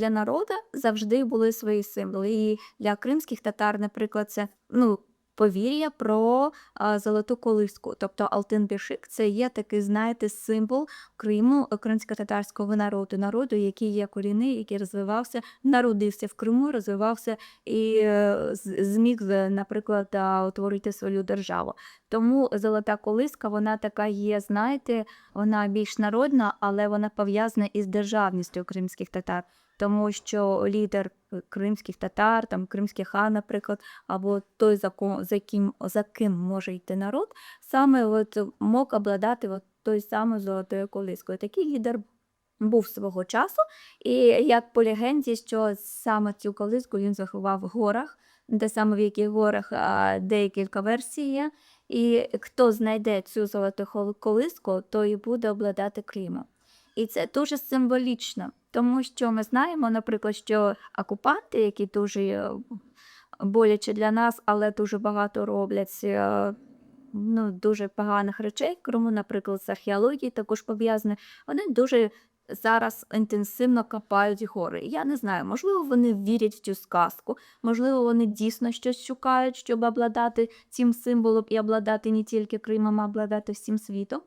Для народу завжди були свої символи. І для кримських татар, наприклад, це ну, повір'я про а, золоту колиску. Тобто Алтин-Бішик це є такий, знаєте, символ Криму, е, кримсько-татарського народу, народу, який є корінний, який розвивався, народився в Криму, розвивався і е, зміг, е, наприклад, утворити свою державу. Тому золота колиска, вона така є, знаєте, вона більш народна, але вона пов'язана із державністю кримських татар. Тому що лідер кримських татар, там кримський хан, наприклад, або той, за, ко- за, ким, за ким може йти народ, саме от мог обладати от той самою золотою колискою. Такий лідер був свого часу, і як по легенді, що саме цю колиску він заховав в горах, де саме в яких горах декілька версій є. І хто знайде цю золоту колиску, той буде обладати Кримом. І це дуже символічно, тому що ми знаємо, наприклад, що окупанти, які дуже е, боляче для нас, але дуже багато роблять е, ну, дуже поганих речей, кому, наприклад, з археології також пов'язані, вони дуже зараз інтенсивно копають гори. Я не знаю, можливо, вони вірять в цю сказку, можливо, вони дійсно щось шукають, щоб обладати цим символом і обладати не тільки Кримом, а обладати всім світом.